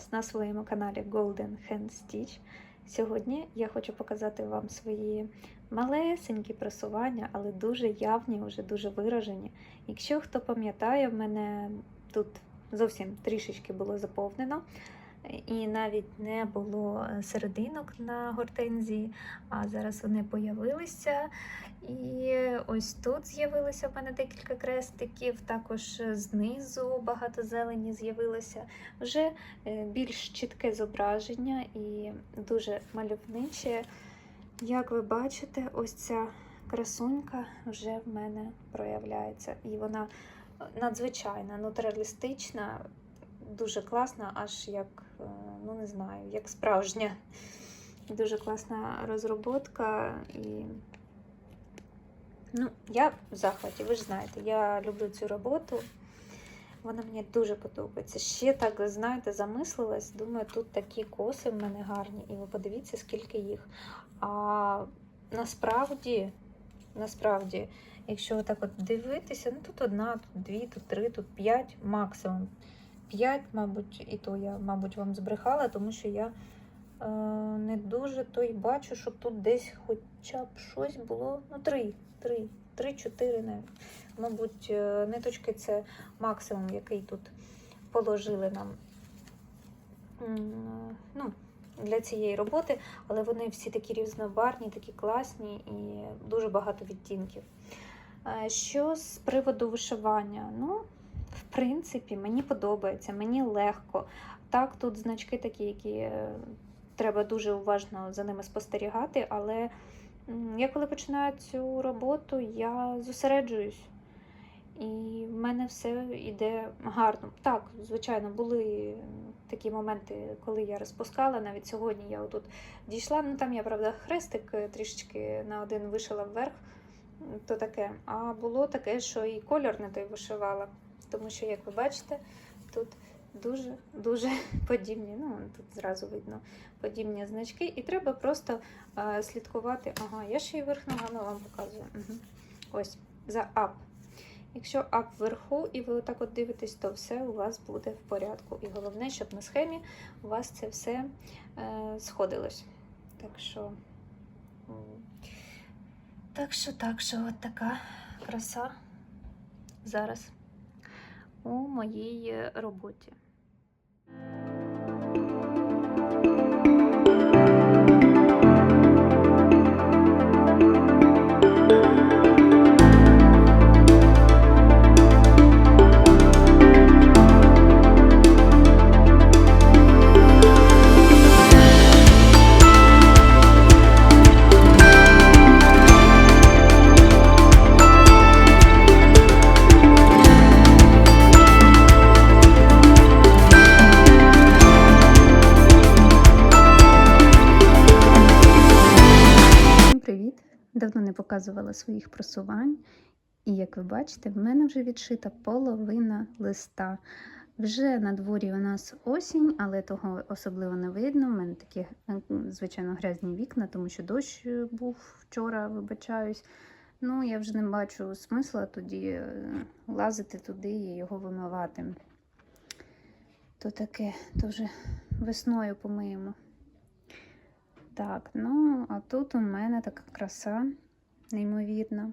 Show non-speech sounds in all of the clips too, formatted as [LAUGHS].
вас на своєму каналі Golden Hand Stitch. Сьогодні я хочу показати вам свої малесенькі просування, але дуже явні, вже дуже виражені. Якщо хто пам'ятає, в мене тут зовсім трішечки було заповнено. І навіть не було серединок на гортензії, а зараз вони появилися. І ось тут з'явилося в мене декілька крестиків, також знизу багато зелені з'явилося. Вже е, більш чітке зображення і дуже мальовниче. Як ви бачите, ось ця красунька вже в мене проявляється. І вона надзвичайна, натуралістична, дуже класна, аж як, е, ну не знаю, як справжня. Дуже класна розроботка і. Ну, я в захваті, ви ж знаєте, я люблю цю роботу. Вона мені дуже подобається. Ще так, знаєте, замислилась. Думаю, тут такі коси в мене гарні, і ви подивіться, скільки їх. А насправді, насправді, якщо так от дивитися, ну тут одна, тут дві, тут три, тут п'ять максимум. П'ять, мабуть, і то я, мабуть, вам збрехала, тому що я е, не дуже то й бачу, щоб тут десь хоча б щось було. Ну, три, три, три-чотири навіть. Мабуть, е, ниточки це максимум, який тут положили нам ну, для цієї роботи, але вони всі такі різнобарні, такі класні і дуже багато відтінків. Е, Що з приводу вишивання? Ну, в принципі, мені подобається, мені легко. Так, тут значки такі, які е, треба дуже уважно за ними спостерігати, але я коли починаю цю роботу, я зосереджуюсь. І в мене все йде гарно. Так, звичайно, були такі моменти, коли я розпускала. Навіть сьогодні я отут дійшла. Ну там я, правда, хрестик е, трішечки на один вишила вверх, то таке. А було таке, що і кольор не той вишивала. Тому що, як ви бачите, тут дуже-дуже [LAUGHS] подібні. Ну, тут зразу видно подібні значки. І треба просто е, слідкувати. Ага, я ще й верх ногами вам показую. Угу. Ось, за ап. Якщо ап вверху і ви отак от дивитесь, то все у вас буде в порядку. І головне, щоб на схемі у вас це все е, сходилось. Так що, так що, так що, от така краса зараз у моїй е, роботі. Не показувала своїх просувань. І як ви бачите, в мене вже відшита половина листа. Вже на дворі у нас осінь, але того особливо не видно. У мене такі, е, звичайно, грязні вікна, тому що дощ е, був вчора, вибачаюсь. Ну, я вже не бачу смисла тоді е, лазити туди і його вимивати. То таке, то вже весною помиємо. Так, ну а тут у мене така краса, неймовірна.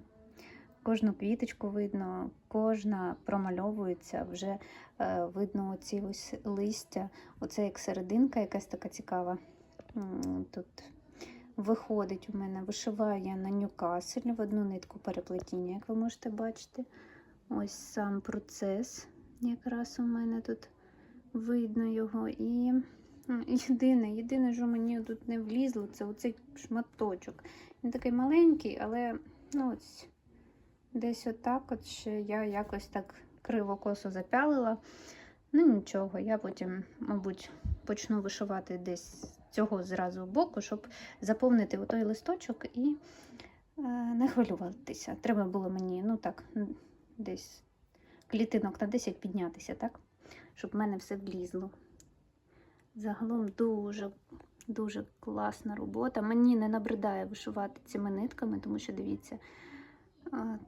Кожну квіточку видно, кожна промальовується, вже е, видно оці ось листя. Оце як серединка якась така цікава. Тут виходить у мене, вишиваю я на Ньюкасель в одну нитку переплетіння, як ви можете бачити. Ось сам процес якраз у мене тут видно його. І Єдине, єдине, що мені тут не влізло, це оцей шматочок. Він такий маленький, але ну, ось, десь отак от ще я якось так криво косо запялила. Ну нічого, я потім, мабуть, почну вишивати десь цього зразу боку, щоб заповнити отой листочок і е, не хвилюватися. Треба було мені, ну так, десь клітинок на 10 піднятися, так? Щоб в мене все влізло. Загалом дуже, дуже класна робота. Мені не набридає вишивати цими нитками, тому що дивіться,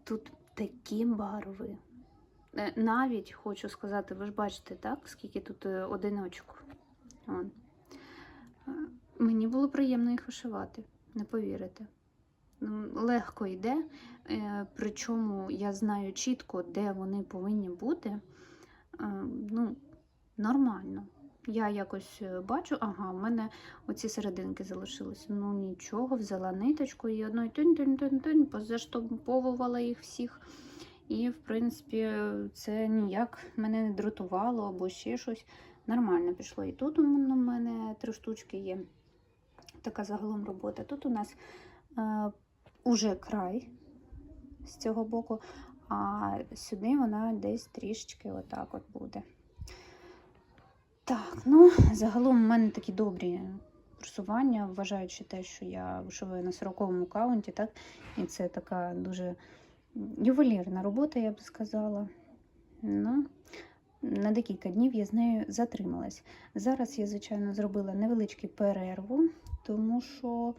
тут такі барви. Е, Навіть хочу сказати, ви ж бачите, так, скільки тут е, одиночок. Он. Е, Мені було приємно їх вишивати, не повірите. Легко йде, е, причому я знаю чітко, де вони повинні бути. Ну, нормально. Я якось е, бачу, ага, у мене оці серединки залишилися. Ну нічого, взяла ниточку і одною тюнь-тюнь-тюнь-тюнь, позаштовповувала їх всіх. І, в принципі, це ніяк мене не дратувало або ще щось. Нормально пішло. І тут у мене три штучки є. Така загалом робота. Тут у нас е, уже край з цього боку, а сюди вона десь трішечки отак от буде. Так, ну, загалом у мене такі добрі просування, вважаючи те, що я вишиваю на 40-му каунті, так? І це така дуже ювелірна робота, я б сказала. Ну, на декілька днів я з нею затрималась. Зараз я, звичайно, зробила невеличку перерву, тому що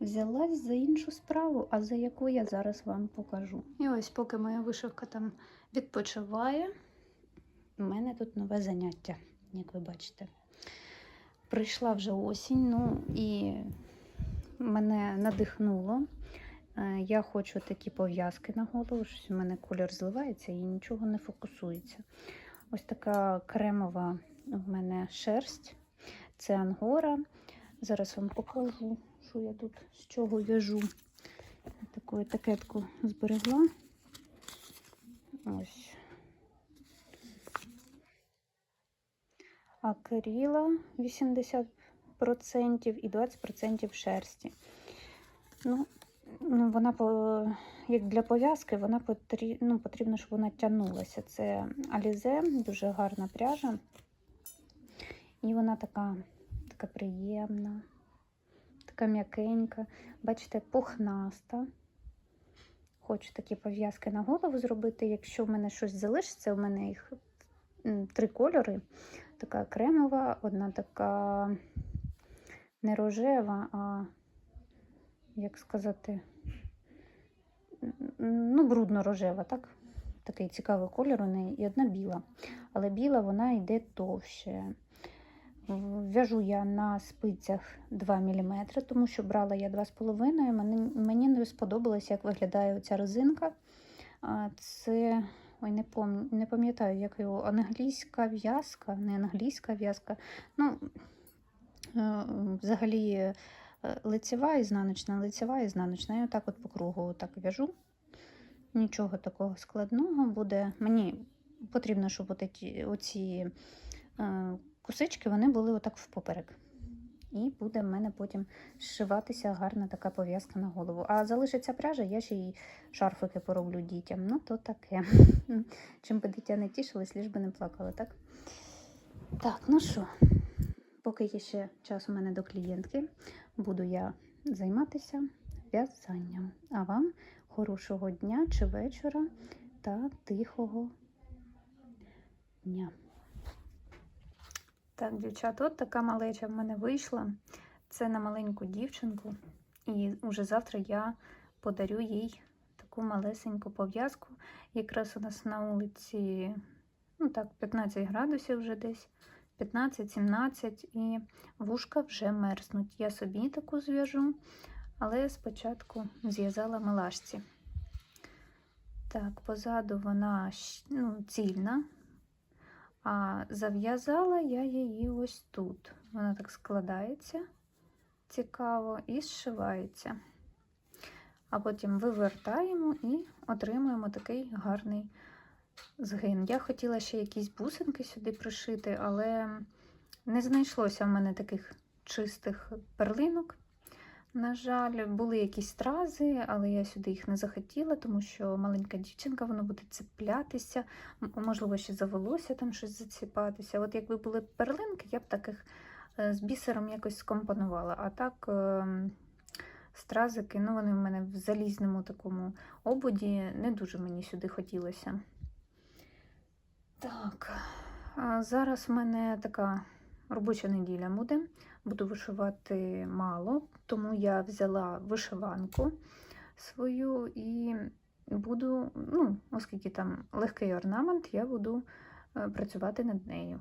взялась за іншу справу, а за яку я зараз вам покажу. І ось, поки моя вишивка там відпочиває, у мене тут нове заняття, як ви бачите. Прийшла вже осінь, ну і мене надихнуло. Е, Я хочу такі пов'язки на голову, щось у мене колір зливається і нічого не фокусується. Ось така кремова в мене шерсть. Це ангора. Зараз вам покажу, що я тут з чого в'яжу. Таку етикетку зберегла. Ось. Акріла 80% і 20% шерсті. Ну, ну, вона як для пов'язки, вона потрі, ну, потрібно, щоб вона тягнулася. Це Алізе, дуже гарна пряжа. І вона така, така приємна, така м'якенька. Бачите, пухнаста. Хочу такі пов'язки на голову зробити. Якщо в мене щось залишиться, у мене їх три кольори. Така кремова, одна така не рожева, а як сказати, ну, брудно-рожева, так? Такий цікавий колір у неї, і одна біла. Але біла вона йде товще. В'яжу я на спицях 2 мм, тому що брала я 2,5 мені, не сподобалось, як виглядає ця резинка. Це, ой, не пам'ятаю, не пам'ятаю, як його англійська в'язка, не англійська в'язка. Ну, е, взагалі, е, лицева, ізнаночна, лицева, ізнаночна. Я отак от по кругу так в'яжу. Нічого такого складного буде. Мені потрібно, щоб оці е, кусички вони були отак впоперек. І буде в мене потім зшиватися гарна така пов'язка на голову. А залишиться пряжа, я ще й шарфики пороблю дітям. Ну, то таке. [LAUGHS] Чим би дитя не тішилось, ліж би не плакало, так? Так, ну що, поки є ще час у мене до клієнтки, буду я займатися в'язанням. А вам хорошого дня чи вечора та тихого дня. Так, дівчата, от така малеча в мене вийшла. Це на маленьку дівчинку. І вже завтра я подарю їй таку малесеньку пов'язку. Якраз у нас на вулиці ну так, 15 градусів вже десь, 15-17, і вушка вже мерзнуть. Я собі таку зв'яжу, але спочатку зв'язала милашці. Так, позаду вона ну, цільна, а зав'язала я її ось тут. Вона так складається цікаво і зшивається. А потім вивертаємо і отримуємо такий гарний згин. Я хотіла ще якісь бусинки сюди пришити, але не знайшлося в мене таких чистих перлинок. На жаль, були якісь стрази, але я сюди їх не захотіла, тому що маленька дівчинка вона буде цеплятися, можливо, ще за волосся там щось заціпатися. От якби були перлинки, я б таких е, з бісером якось скомпонувала. А так, ем, стразики, ну вони в мене в залізному такому ободі, не дуже мені сюди хотілося. Так, зараз в мене така робоча неділя буде. Буду вишивати мало, тому я взяла вишиванку свою і буду, ну, оскільки там легкий орнамент, я буду працювати над нею.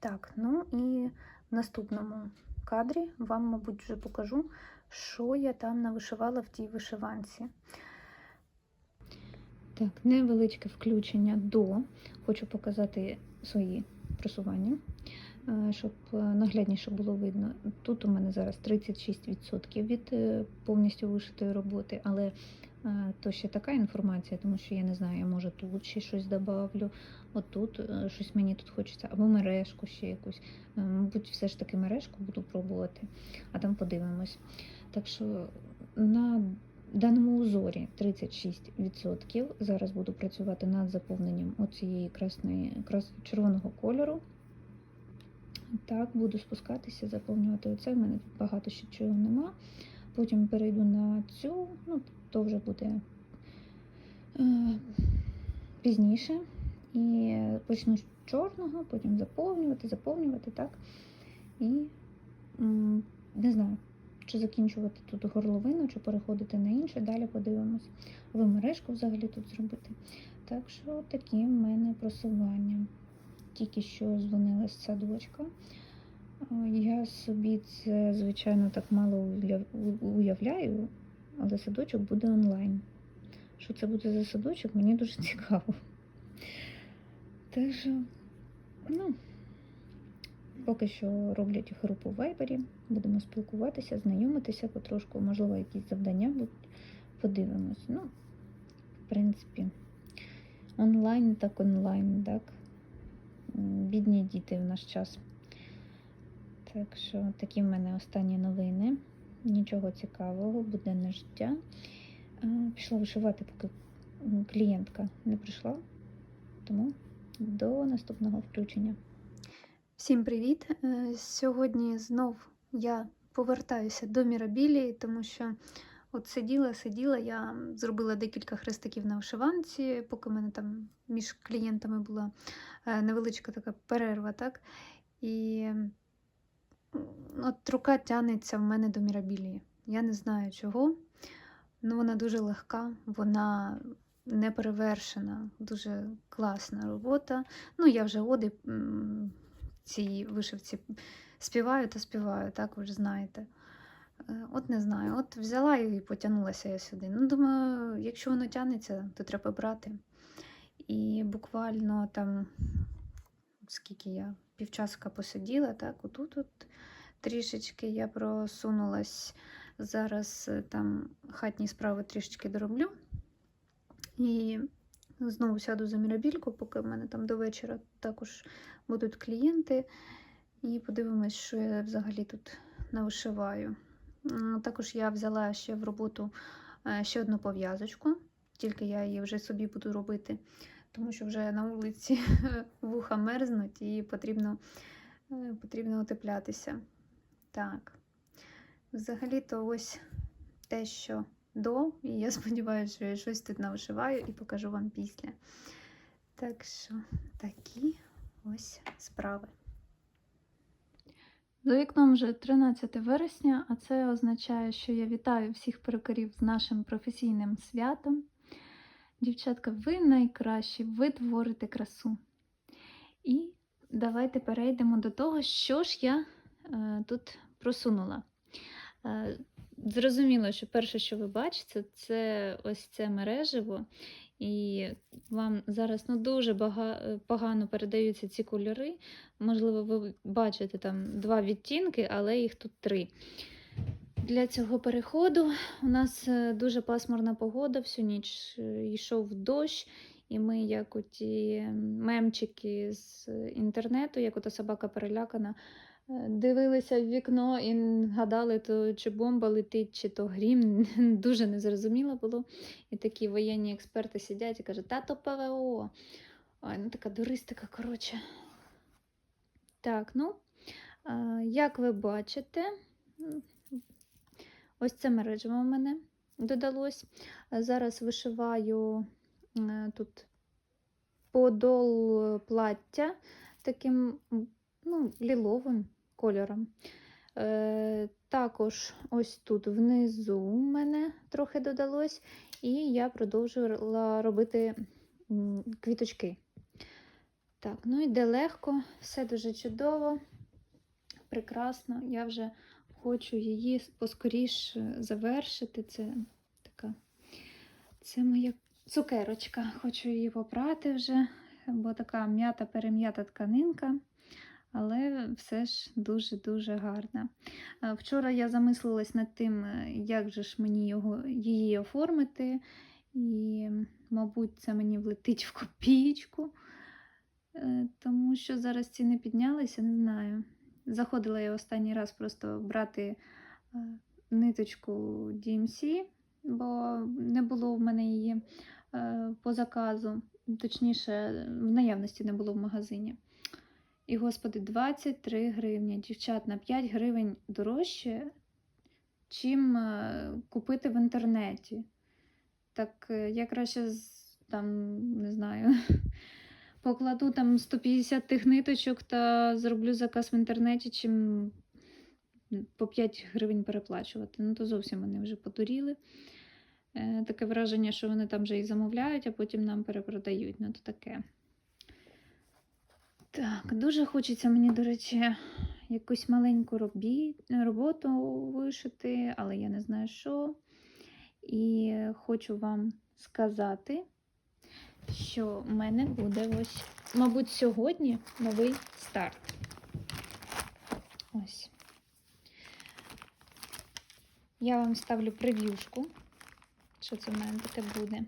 Так, ну і в наступному кадрі вам, мабуть, вже покажу, що я там навишивала в тій вишиванці. Так, невеличке включення до. Хочу показати свої просування, е, щоб е, наглядніше було видно. Тут у мене зараз 36% від е, повністю вишитої роботи, але то ще така інформація, тому що я не знаю, я може тут ще щось добавлю, отут щось мені тут хочеться, або мережку ще якусь. Мабуть, все ж таки мережку буду пробувати, а там подивимось. Так що на даному узорі 36%. Зараз буду працювати над заповненням оцієї красної, крас, червоного кольору. Так, буду спускатися, заповнювати оце. У мене багато ще чого нема. Потім перейду на цю, ну, то вже буде е, пізніше. І почну з чорного, потім заповнювати, заповнювати, так. І не знаю, чи закінчувати тут горловину, чи переходити на інше, далі подивимось. Ви мережку взагалі тут зробити. Так що такі в мене просування. Тільки що дзвонила з садочка. Я собі це, звичайно, так мало уявляю, але садочок буде онлайн. Що це буде за садочок, мені дуже цікаво. Так що, ну, поки що роблять групу в Вайбері, будемо спілкуватися, знайомитися потрошку, можливо, якісь завдання будуть. Подивимось. Ну, в принципі, онлайн так онлайн, так. Бідні діти в наш час. Так що такі в мене останні новини. Нічого цікавого, буденне життя. Пішла вишивати, поки клієнтка не прийшла. Тому до наступного включення. Всім привіт! Е, Сьогодні знов я повертаюся до Мірабілії, тому що от сиділа, сиділа, я зробила декілька хрестиків на вишиванці, поки в мене там між клієнтами була е, невеличка така перерва, так? І от рука тягнеться в мене до Мірабілії. Я не знаю чого. Ну, вона дуже легка, вона не перевершена, дуже класна робота. Ну, я вже оди цій вишивці співаю та співаю, так ви ж знаєте. Е, От не знаю, от взяла і потягнулася я сюди. Ну, думаю, якщо воно тягнеться, то треба брати. І буквально там, скільки я півчаска посиділа, так, отут от трішечки я просунулась. Зараз е, там хатні справи трішечки дороблю. І знову сяду за мірабільку, поки в мене там до вечора також будуть клієнти. І подивимось, що я взагалі тут навишиваю. Також я взяла ще в роботу е, ще одну пов'язочку, тільки я її вже собі буду робити, тому що вже на вулиці [LAUGHS] вуха мерзнуть і потрібно, е, потрібно утеплятися. Так. Взагалі-то ось те, що до, і я [LAUGHS] сподіваюся, що я щось тут навишиваю і покажу вам після. Так що такі ось справи. За вікном вже 13 вересня, а це означає, що я вітаю всіх перукарів з нашим професійним святом. Дівчатка, ви найкращі, ви творите красу. І давайте перейдемо до того, що ж я е, тут просунула. Е, Зрозуміло, що перше, що ви бачите, це ось це мереживо, і вам зараз ну, дуже бага- е, погано передаються ці кольори. Можливо, ви бачите там два відтінки, але їх тут три. Для цього переходу у нас е, дуже пасмурна погода, всю ніч е, йшов дощ, і ми, як оті мемчики з інтернету, як ота собака перелякана, е, дивилися в вікно і гадали, то чи бомба летить, чи то грім. [LAUGHS] Дуже незрозуміло було. І такі воєнні експерти сидять і кажуть, та то ПВО. Ой, ну така дуристика, коротше. Так, ну, як ви бачите, ось це мережево у мене додалось. Зараз вишиваю е, тут подол плаття таким ну, ліловим кольором. Е, також ось тут внизу у мене трохи додалось, і я продовжувала робити квіточки. Так, ну йде легко, все дуже чудово, прекрасно. Я вже хочу її поскоріше завершити. Це така, це моя цукерочка. Хочу її попрати вже, бо така м'ята перем'ята тканинка. Але все ж дуже-дуже гарна. Е, Вчора я замислилась над тим, е, як же ж мені його, її оформити. І, мабуть, це мені влетить в копійку. Е, Тому що зараз ціни піднялися, не знаю. Заходила я останній раз просто брати ниточку DMC, бо не було в мене її по заказу, точніше, в наявності не було в магазині. І, господи, 23 гривні. Дівчат на 5 гривень дорожче, чим е, купити в інтернеті. Так е, я краще там, не знаю, [LAUGHS] покладу там 150 тих ниточок та зроблю заказ в інтернеті, чим по 5 гривень переплачувати. Ну, то зовсім вони вже подуріли. Е, Таке враження, що вони там вже і замовляють, а потім нам перепродають. Ну, то таке. Так, дуже хочеться мені, до речі, якусь маленьку робі... роботу вишити, але я не знаю що. І хочу вам сказати, що в мене буде ось, мабуть, сьогодні новий старт. Ось. Я вам ставлю прев'юшку, що це в мене таке буде.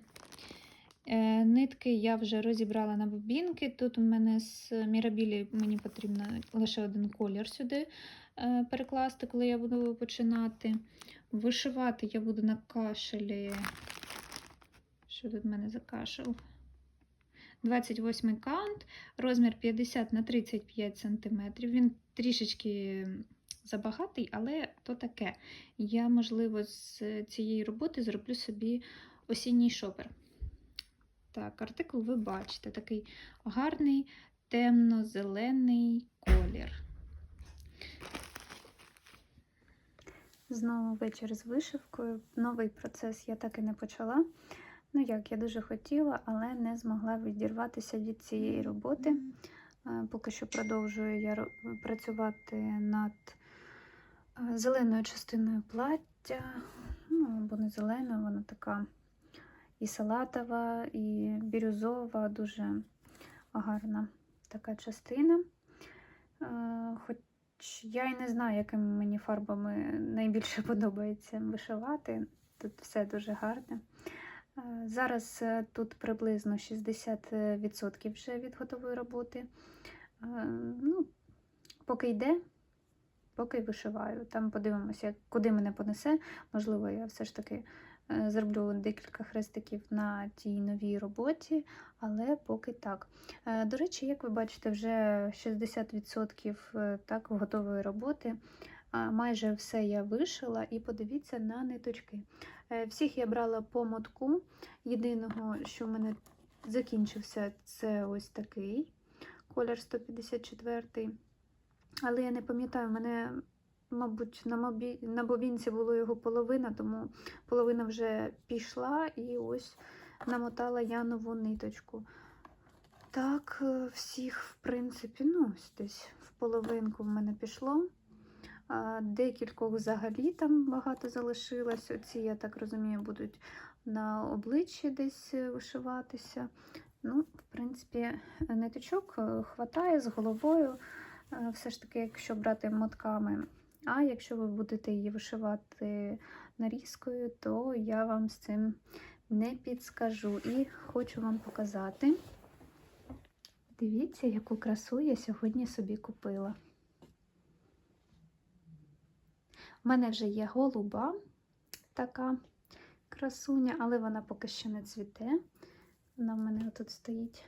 Е, Нитки я вже розібрала на бобінки. Тут у мене з Мірабілі мені потрібно лише один колір сюди е, перекласти, коли я буду починати. Вишивати я буду на кашелі. Що тут в мене за кашел? 28 каунт, розмір 50 на 35 см. Він трішечки забагатий, але то таке. Я, можливо, з цієї роботи зроблю собі осінній шопер. Так, артикул ви бачите, такий гарний темно-зелений колір. Знову вечір з вишивкою. Новий процес я так і не почала. Ну як, я дуже хотіла, але не змогла відірватися від цієї роботи. Е, Поки що продовжую я працювати над е, зеленою частиною плаття. Ну, або не зеленою, вона така і салатова, і бірюзова, дуже гарна така частина. Е, Хоч я і не знаю, якими мені фарбами найбільше [LAUGHS] подобається вишивати. Тут все дуже гарне. Е, Зараз е, тут приблизно 60% вже від готової роботи. Ну, поки йде, поки вишиваю. Там подивимося, куди мене понесе. Можливо, я все ж таки зроблю декілька хрестиків на тій новій роботі, але поки так. Е, До речі, як ви бачите, вже 60% е, так, готової роботи. Майже все я вишила, і подивіться на ниточки. Е, Всіх я брала по мотку. Єдиного, що в мене закінчився, це ось такий колір 154. Але я не пам'ятаю, мене, мабуть, на, мобі... на бобінці було його половина, тому половина вже пішла, і ось намотала я нову ниточку. Так, е, всіх, в принципі, ну, десь в половинку в мене пішло. Декількох взагалі там багато залишилось. Оці, я так розумію, будуть на обличчі десь е, вишиватися. Ну, в принципі, ниточок е, хватає з головою. Все ж таки, якщо брати мотками. А якщо ви будете її вишивати нарізкою, то я вам з цим не підскажу. І хочу вам показати. Дивіться, яку красу я сьогодні собі купила. У мене вже є голуба така красуня, але вона поки що не цвіте. Вона в мене тут стоїть.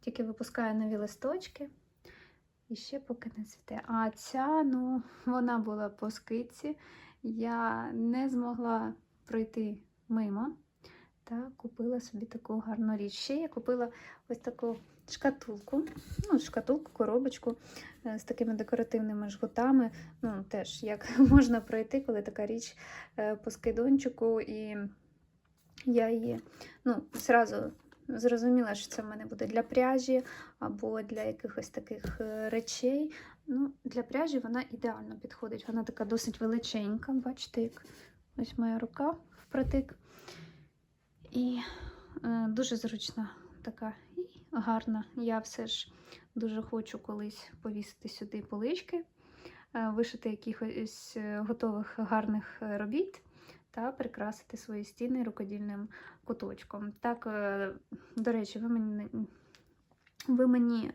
Тільки випускає нові листочки. І ще поки не цвіте. А ця, ну, [LAUGHS] вона була по скидці. Я не змогла пройти мимо та купила собі таку гарну річ. Ще я купила ось таку шкатулку, ну, шкатулку, коробочку е, з такими декоративними жгутами. Ну, теж як [LAUGHS] можна пройти, коли така річ е, по скидончику, і я її ну, зразу зрозуміла, що це в мене буде для пряжі або для якихось таких е, речей. Ну, Для пряжі вона ідеально підходить. Вона така досить величенька. Бачите, як ось моя рука впритик. І е, дуже зручна така і гарна. Я все ж дуже хочу колись повісити сюди полички, е, вишити якихось е, готових гарних е, робіт та прикрасити свої стіни рукодільним куточком. Так, е, до речі, ви мені, ви мені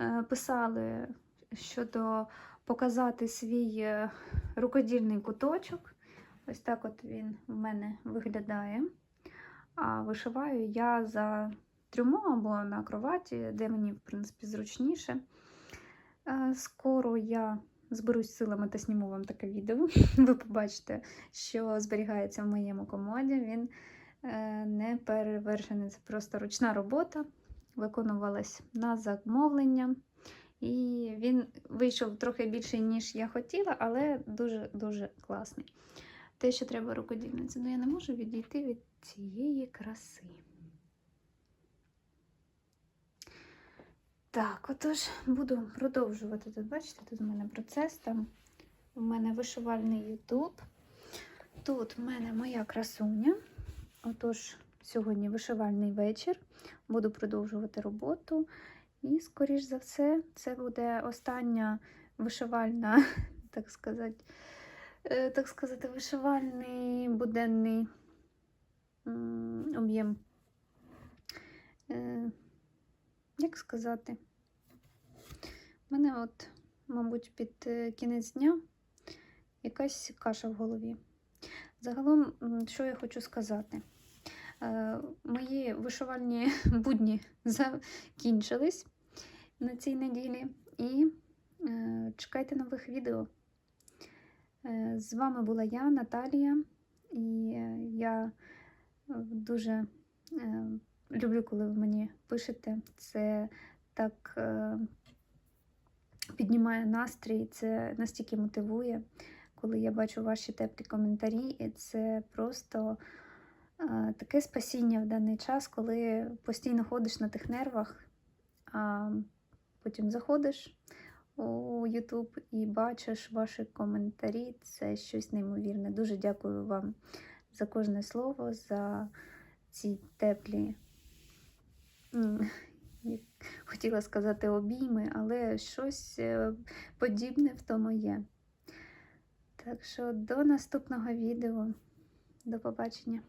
е, писали щодо показати свій е, рукодільний куточок. Ось так от він в мене виглядає. А вишиваю я за трюмо або на кроваті, де мені, в принципі, зручніше. Скоро я зберусь силами та зніму вам таке відео. [LAUGHS] Ви побачите, що зберігається в моєму комоді. Він е, не перевершений, це просто ручна робота. Виконувалась на замовлення. І він вийшов трохи більший, ніж я хотіла, але дуже-дуже класний. Те, що треба рукодільниці, ну я не можу відійти від цієї краси. Так, отож, буду продовжувати тут. Бачите, тут у мене процес, там у мене вишивальний Ютуб. Тут в мене моя красуня. Отож, сьогодні вишивальний вечір. Буду продовжувати роботу. І, скоріш за все, це буде остання вишивальна, [LAUGHS] так сказати, е, так сказати, вишивальний буденний об'єм. Як сказати? У мене, от, мабуть, під е, кінець дня якась каша в голові. Загалом, що я хочу сказати? Е, Мої вишивальні [LAUGHS] будні закінчились на цій неділі. І е, чекайте нових відео. З вами була я, Наталія, і я дуже люблю, коли ви мені пишете. Це так е, піднімає настрій, це настільки мотивує, коли я бачу ваші теплі коментарі, і це просто е, таке спасіння в даний час, коли постійно ходиш на тих нервах. А потім заходиш у YouTube і бачиш ваші коментарі. Це щось неймовірне. Дуже дякую вам за кожне слово, за ці теплі, хотіла сказати, обійми, але щось е, подібне в тому є. Так що до наступного відео. До побачення.